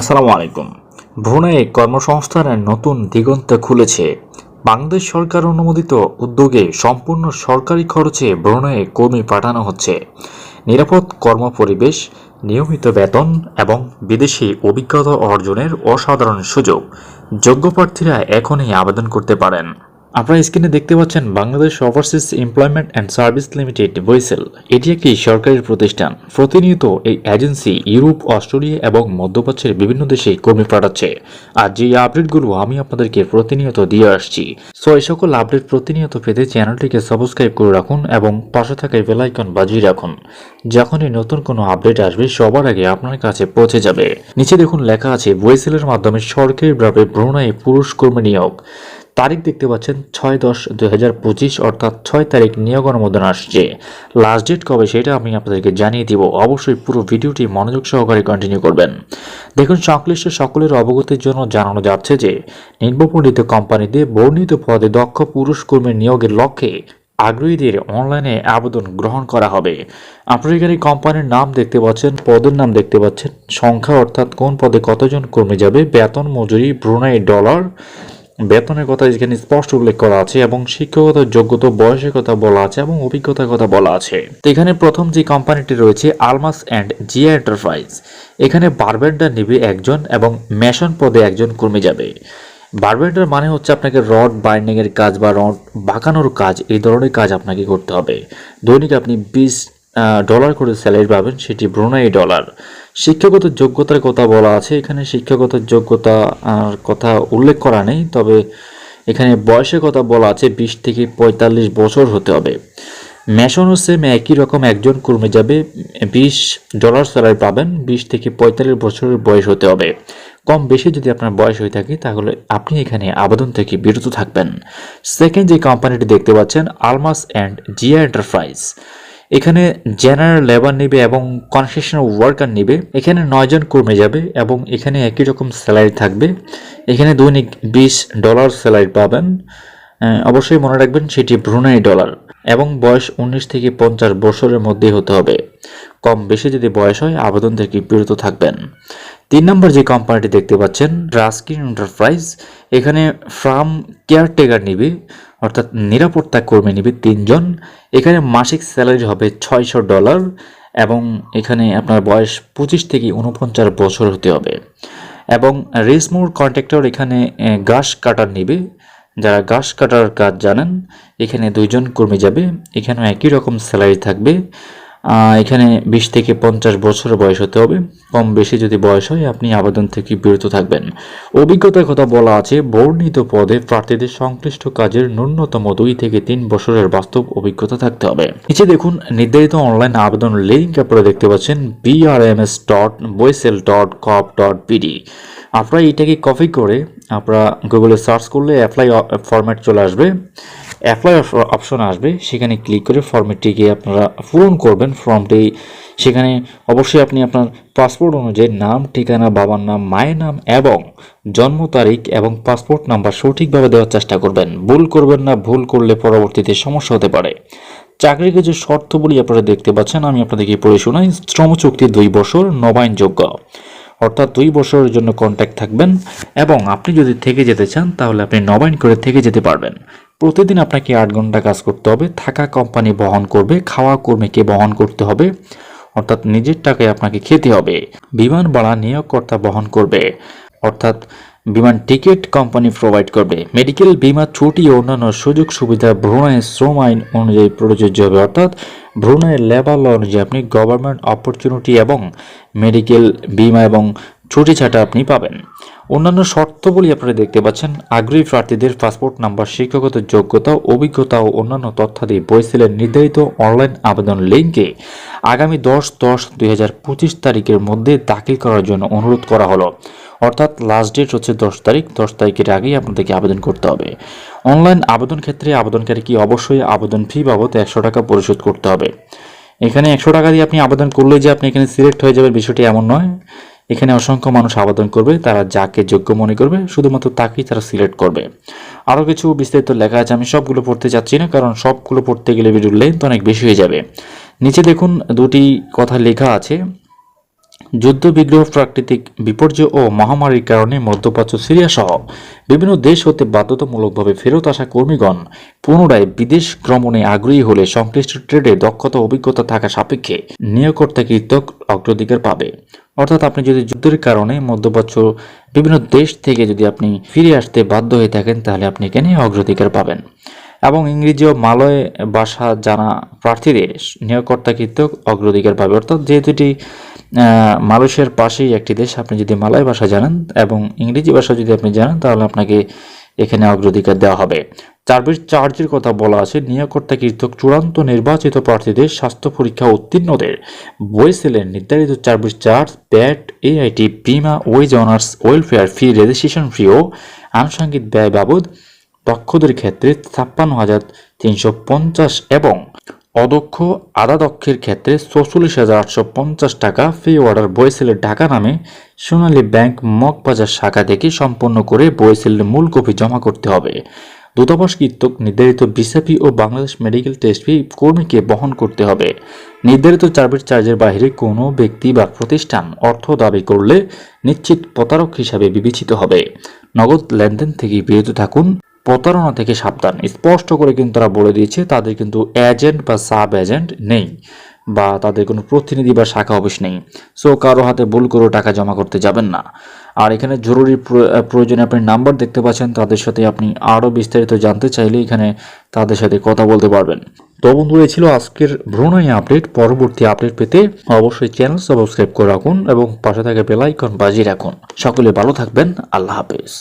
আসসালামু আলাইকুম। ভুনায় কর্মসংস্থানের নতুন দিগন্ত খুলেছে। বাংলাদেশ সরকার অনুমোদিত উদ্যোগে সম্পূর্ণ সরকারি খরচে ভ্রণয়ে কর্মী পাঠানো হচ্ছে। নিরাপদ কর্মপরিবেশ, নিয়মিত বেতন এবং বিদেশি অভিজ্ঞতা অর্জনের অসাধারণ সুযোগ। যোগ্য প্রার্থীরা এখনই আবেদন করতে পারেন। আপনারা স্ক্রিনে দেখতে পাচ্ছেন Bangladesh overseas employment and services limited BOESL এটি একটি সরকারি প্রতিষ্ঠান। প্রতিনিয়ত এই এজেন্সি ইউরোপ, অস্ট্রেলিয়া এবং মধ্যপ্রাচ্যের বিভিন্ন দেশে কর্মী পাঠাচ্ছে। আর যে আপডেটগুলো আমি আপনাদেরকে প্রতিনিয়ত দিয়ে আসছি, সো এই সকল আপডেট প্রতিনিয়ত পেতে চ্যানেলটিকে সাবস্ক্রাইব করে রাখুন এবং পাশে থাকা বেলাইকন বাজিয়ে রাখুন। যখনই নতুন কোনো আপডেট আসবে, সবার আগে আপনার কাছে পৌঁছে যাবে। নিচে দেখুন লেখা আছে বইসেলের মাধ্যমে সরকারিভাবে ব্রুনাই পুরুষ কর্মী নিয়োগ। তারিখ দেখতে পাচ্ছেন ছয় দশ পঁচিশ, অর্থাৎ ছয় তারিখ নিয়োগ অনুমোদন আসছে। লাস্ট ডেট কবে সেটা আমি আপনাদেরকে জানিয়ে দিব। অবশ্যই পুরো ভিডিওটি মনোযোগ সহকারে কন্টিনিউ করবেন। দেখুন, সংশ্লিষ্ট সকলের অবগতির জন্য জানানো যাচ্ছে যে নিম্নবর্ণিত কোম্পানিতে বর্ণিত পদে দক্ষ পুরুষ কর্মীর নিয়োগের লক্ষ্যে আগ্রহীদের অনলাইনে আবেদন গ্রহণ করা হবে। আপনারা এখানে কোম্পানির নাম দেখতে পাচ্ছেন, পদের নাম দেখতে পাচ্ছেন। সংখ্যা, অর্থাৎ কোন পদে কতজন কর্মী যাবে? বেতন, মজুরি, ব্রুনাই, ডলার। বেতনের কথা এখানে স্পষ্ট উল্লেখ করা আছে এবং শিক্ষকতার যোগ্যতা, বয়সের কথা বলা আছে এবং অভিজ্ঞতার কথা বলা আছে। তো এখানে প্রথম যে কোম্পানিটি রয়েছে আলমাস অ্যান্ড জিয়া এন্টারপ্রাইজ এখানে বারবেন্ডার নিবে একজন এবং মেশন পদে একজন কর্মী যাবে। বারবেন্ডার মানে হচ্ছে আপনাকে রড বাইন্ডিংয়ের কাজ বা রড বাঁকানোর কাজ, এই ধরনের কাজ আপনাকে করতে হবে। দৈনিক আপনি বিশ ডলার করে স্যালারি পাবেন, সেটি ব্রুনাই ডলার শিক্ষাগত যোগ্যতার কথা বলা আছে, এখানে শিক্ষাগত যোগ্যতা আর কথা উল্লেখ করা নেই, তবে এখানে বয়সের কথা বলা আছে, বিশ থেকে পঁয়তাল্লিশ বছর হতে হবে। মেশনও সেম একই রকম একজন কর্মী যাবে, বিশ ডলার স্যালারি পাবেন, বিশ থেকে পঁয়তাল্লিশ বছরের বয়স হতে হবে। কম বেশি যদি আপনার বয়স হয়ে থাকে, তাহলে আপনি এখানে আবেদন থেকে বিরত থাকবেন। সেকেন্ড যে কোম্পানিটি দেখতে পাচ্ছেন আলমাস অ্যান্ড জিয়া এন্টারপ্রাইজ এখানে জেনারেল লেবার নেবে এবং কনস্ট্রাকশন ওয়ার্কার নেবে। এখানে নয়জন কর্মী যাবে এবং এখানে একই রকম স্যালারি থাকবে। এখানে দৈনিক বিশ ডলার স্যালারি পাবেন। অবশ্যই মনে রাখবেন সেটি ব্রুনাই ডলার এবং বয়স উনিশ থেকে পঞ্চাশ বছরের মধ্যে হতে হবে। কম বেশি যদি বয়স হয়, আবেদন থেকে বিরত থাকবেন। তিন নম্বর যে কোম্পানিটি দেখতে পাচ্ছেন রাস্কিন এন্টারপ্রাইজ এখানে ফার্ম কেয়ারটেকার নিবে। অর্থাৎ নিরাপত্তা কর্মী নেবে তিনজন। এখানে মাসিক স্যালারি হবে ছয়শো ডলার এবং এখানে আপনার বয়স পঁচিশ থেকে উনপঞ্চাশ বছর হতে হবে। এবং রেসমোর কন্ট্রাক্টর এখানে ঘাস কাটার নেবে। যারা ঘাস কাটার কাজ জানেন, এখানে দুইজন কর্মী যাবে। এখানেও একই রকম স্যালারি থাকবে। এখানে বিশ থেকে পঞ্চাশ বছর বয়স হতে হবে। কম বেশি যদি বয়স হয়, আপনি আবেদন থেকে বিরত থাকবেন। অভিজ্ঞতার কথা বলা আছে, বর্ণিত পদে প্রার্থীদের সংশ্লিষ্ট কাজের ন্যূনতম দুই থেকে তিন বছরের বাস্তব অভিজ্ঞতা থাকতে হবে। নিচে দেখুন, নির্ধারিত অনলাইন আবেদন লিঙ্ক আপনারা দেখতে পাচ্ছেন বিআরএমএস ডট বইসেল ডট কপ ডট পিডি আপনারা এটাকে কপি করে, আপনারা গুগলে সার্চ করলে অ্যাপ্লাই ফরম্যাট চলে আসবে। অ্যাপ্লাই অপশন আসবে, সেখানে ক্লিক করে ফর্মেটটিকে আপনারা পূরণ করবেন ফর্মটি সেখানে অবশ্যই আপনি আপনার পাসপোর্ট অনুযায়ী নাম, ঠিকানা, বাবার নাম, মায়ের নাম এবং জন্ম তারিখ এবং পাসপোর্ট নাম্বার সঠিকভাবে দেওয়ার চেষ্টা করবেন। ভুল করবেন না, ভুল করলে পরবর্তীতে সমস্যা হতে পারে। চাকরির যে শর্তগুলি আপনারা দেখতে পাচ্ছেন, আমি আপনাদেরকে পড়ে শোনাই। শ্রম চুক্তি দুই বছর, নবায়নযোগ্য। অর্থাৎ দুই বছরের জন্য কন্ট্যাক্ট থাকবেন এবং আপনি যদি থেকে যেতে চান, তাহলে আপনি নবায়ন করে থেকে যেতে পারবেন। প্রতিদিন আপনাকে আট ঘণ্টা কাজ করতে হবে, থাকা কোম্পানি বহন করবে, খাওয়া কর্মীকে বহন করতে হবে, অর্থাৎ নিজের টাকায় আপনাকে খেতে হবে। বিমান ভাড়া নিয়োগকর্তা বহন করবে, অর্থাৎ বিমান টিকিট কোম্পানি প্রোভাইড করবে। মেডিকেল বিমা ছুটি ও অন্যান্য সুযোগ সুবিধা ভ্রূণের শ্রম আইন অনুযায়ী প্রযোজ্য হবে, অর্থাৎ ভ্রূণের লেবার ল অনুযায়ী আপনি গভর্নমেন্ট অপরচুনিটি এবং মেডিকেল বিমা এবং ছুটি ছাটা আপনি পাবেন। অন্যান্য শর্তগুলি আপনারা দেখতে পাচ্ছেন, আগ্রহী প্রার্থীদের পাসপোর্ট নাম্বার, শিক্ষাগত যোগ্যতা, অভিজ্ঞতা ও অন্যান্য তথ্যাদি বইসেলের নির্ধারিত অনলাইন আবেদন লিঙ্কে আগামী দশ দশ দুই তারিখের মধ্যে দাখিল করার জন্য অনুরোধ করা হলো। অর্থাৎ লাস্ট ডেট হচ্ছে দশ তারিখ, দশ তারিখের আগেই আপনাদেরকে আবেদন করতে হবে। অনলাইন আবেদন ক্ষেত্রে আবেদনকারীকে অবশ্যই আবেদন ফি বাবদ একশো টাকা পরিশোধ করতে হবে? এখানে একশো টাকা দিয়ে আপনি আবেদন করলেই যে আপনি এখানে সিলেক্ট হয়ে যাবেন, বিষয়টি এমন নয়। এখানে অসংখ্য মানুষ আবেদন করবে, তারা যাকে যোগ্য মনে করবে, শুধুমাত্র তাকেই তারা সিলেক্ট করবে। আরও কিছু বিস্তারিত লেখা আছে, আমি সবগুলো পড়তে চাচ্ছি না, কারণ সবগুলো পড়তে গেলে ভিডিওর লেন্থ অনেক বেশি হয়ে যাবে। নিচে দেখুন দুটি কথা লেখা আছে। যুদ্ধ বিগ্রহ প্রাকৃতিক বিপর্যয় ও মহামারীর কারণে মধ্যপ্রাচ্য সিরিয়া সহ বিভিন্ন দেশ হতে বাধ্যতামূলকভাবে ফেরত আসা কর্মীগণ পুনরায় বিদেশ ভ্রমণে আগ্রহী হলে সংশ্লিষ্ট ট্রেডে দক্ষতা অভিজ্ঞতা থাকা সাপেক্ষে নিয়োগকর্তা কৃতক অগ্রাধিকার পাবে। অর্থাৎ আপনি যদি যুদ্ধের কারণে মধ্যপ্রাচ্য বিভিন্ন দেশ থেকে যদি আপনি ফিরে আসতে বাধ্য হয়ে থাকেন, তাহলে আপনি এখানে অগ্রাধিকার পাবেন। এবং ইংরেজি ও মালয় ভাষা জানা প্রার্থীদের নিয়োগকর্তা কৃতক অগ্রাধিকার পাবে। অর্থাৎ যে দুটি মালয়েশিয়ার পাশেই একটি দেশ। আপনি যদি মালয় ভাষা জানেন এবং ইংরেজি ভাষা যদি আপনি জানেন, তাহলে আপনাকে এখানে অগ্রাধিকার দেওয়া হবে। চার্জের চার্জের কথা বলা আছে। নিয়োগকর্তা কৃতক চূড়ান্ত নির্বাচিত প্রার্থীদের স্বাস্থ্য পরীক্ষা উত্তীর্ণদের বইসেলের নির্ধারিত চার্জ চার্জ, ব্যাট, এআইটি, বিমা, wage earners, welfare fee, registration fee ও আনুষঙ্গিক ব্যয় বাবদ দক্ষদের ক্ষেত্রে ছাপ্পান্ন হাজার তিনশো পঞ্চাশ এবং অদক্ষ আধা দক্ষের ক্ষেত্রে চৌচল্লিশ হাজার আটশো পঞ্চাশ টাকা ফি অর্ডার বইসেলের ঢাকা নামে সোনালী ব্যাংক মগবাজার শাখা থেকে সম্পন্ন করে বইসেলের মূল কপি জমা করতে হবে। দূতাবাস কর্তৃক নির্ধারিত বিসাপি ও বাংলাদেশ মেডিকেল টেস্ট ফি কর্মীকে বহন করতে হবে। নির্ধারিত চার্জের চার্জের বাইরে কোনো ব্যক্তি বা প্রতিষ্ঠান অর্থ দাবি করলে নিশ্চিত প্রতারক হিসাবে বিবেচিত হবে। নগদ লেনদেন থেকে বিরত থাকুন। প্রতারণা থেকে সাবধান। স্পষ্ট করে কিন্তু তারা বলে দিয়েছে, তাদের কিন্তু এজেন্ট বা সাব এজেন্ট নেই বা তাদের কোনো প্রতিনিধি বা শাখা অফিস নেই। সো কারও হাতে ভুল করে টাকা জমা করতে যাবেন না। আর এখানে জরুরি প্রয়োজনে আপনি নাম্বার দেখতে পাচ্ছেন, তাদের সাথে আপনি আরও বিস্তারিত জানতে চাইলে এখানে তাদের সাথে কথা বলতে পারবেন। তো বন্ধুরা ছিল আজকের ভ্রমণী আপডেট। পরবর্তী আপডেট পেতে অবশ্যই চ্যানেল সাবস্ক্রাইব করে রাখুন এবং পাশে থাকা বেল আইকন বাজিয়ে রাখুন। সকলে ভালো থাকবেন। আল্লাহ হাফেজ।